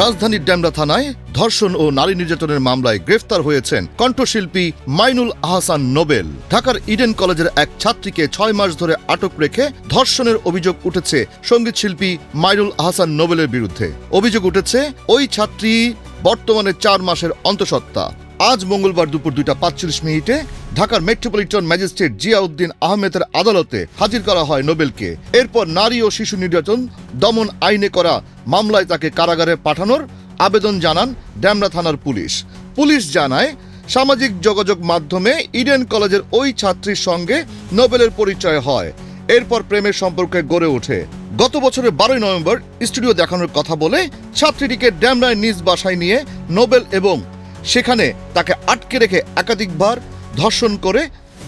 রাজধানীর ড্যামরা থানায় ধর্ষণ ও নারী নির্যাতনের মামলায় গ্রেফতার হয়েছেন কণ্ঠশিল্পী মাইনুল আহসান নোবেল। ঢাকার ইডেন কলেজের এক ছাত্রীকে ছয় মাস ধরে আটক রেখে ধর্ষণের অভিযোগ উঠেছে সংগীত শিল্পী মাইনুল আহসান নোবেলের বিরুদ্ধে। অভিযোগ উঠেছে, ওই ছাত্রী বর্তমানে চার মাসের অন্তঃসত্ত্বা। আজ মঙ্গলবার দুপুর দুইটা পাঁচচল্লিশ মিনিটে ঢাকার মেট্রোপলিটন ম্যাজিস্ট্রেট জিয়াউদ্দিন আহমেদের আদালতে হাজির করা হয় নোবেলকে। এরপর নারী ও শিশু নির্যাতন দমন আইনে করা মামলায় তাকে কারাগারে পাঠানোর আবেদন জানান ড্যামরা থানার পুলিশ। পুলিশ জানায়, সামাজিক যোগাযোগ মাধ্যমে ইডেন কলেজের ওই ছাত্রীর সঙ্গে নোবেলের পরিচয় হয়। এরপর প্রেমের সম্পর্কে গড়ে ওঠে। গত বছরের বারোই নভেম্বর স্টুডিও দেখানোর কথা বলে ছাত্রীটিকে ড্যামরায় নিজ বাসায় নিয়ে নোবেল এবং সেখানে তাকে আটকে রেখে একাধিকবার ধর্ষণ করে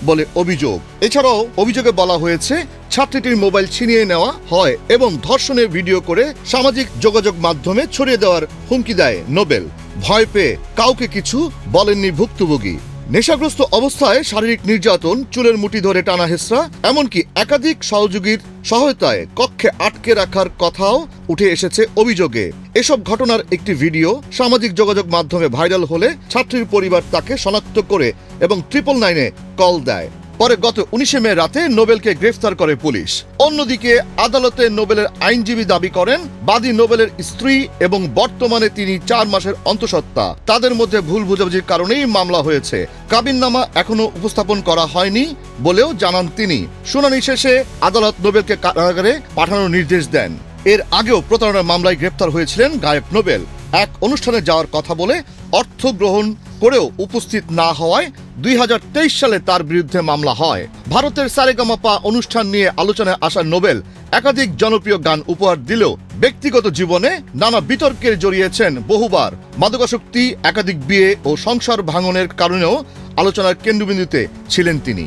বলে অভিযোগ। এছাড়াও অভিযোগে বলা হয়েছে, ছাত্রীটির মোবাইল ছিনিয়ে নেওয়া হয় এবং ধর্ষণের ভিডিও করে সামাজিক যোগাযোগ মাধ্যমে ছড়িয়ে দেওয়ার হুমকি দেয় নোবেল। ভয় পেয়ে কাউকে কিছু বলেননি ভুক্তভোগী। নেশাগ্রস্ত অবস্থায় শারীরিক নির্যাতন, চুলের মুটি ধরে টানা হেসরা এমনকি একাধিক সহযোগীর সহায়তায় কক্ষে আটকে রাখার কথাও উঠে এসেছে অভিযোগে। এসব ঘটনার একটি ভিডিও সামাজিক যোগাযোগ মাধ্যমে ভাইরাল হলে ছাত্রীর পরিবার তাকে শনাক্ত করে এবং ট্রিপল নাইনে কল দেয়। পরে গত উনিশে মে রাতে নোবেলকে গ্রেফতার করে পুলিশ। অন্যদিকে আদালতে নোবেলের আইনজীবী দাবি করেন, বাদী নোবেলের স্ত্রী এবং বর্তমানে তিনি চার মাসের অন্তঃসত্ত্বা। তাদের মধ্যে ভুল বুঝাবুঝির কারণেই মামলা হয়েছে। কাবিননামা এখনও উপস্থাপন করা হয়নি বলেও জানান তিনি। শুনানি শেষে আদালত নোবেলকে কারাগারে পাঠানোর নির্দেশ দেন। এর আগেও প্রতারণার মামলায় গ্রেপ্তার হয়েছিলেন গায়ক নোবেল। এক অনুষ্ঠানে যাওয়ার কথা বলে অর্থ গ্রহণ করেও উপস্থিত না হওয়ায় দুই হাজার তেইশ সালে তার বিরুদ্ধে মামলা হয়। ভারতের সারেগামাপা অনুষ্ঠান নিয়ে আলোচনায় আসা নোবেল একাধিক জনপ্রিয় গান উপহার দিলেও ব্যক্তিগত জীবনে নানা বিতর্কে জড়িয়েছেন বহুবার। মাদকাসক্তি, একাধিক বিয়ে ও সংসার ভাঙনের কারণেও আলোচনার কেন্দ্রবিন্দুতে ছিলেন তিনি।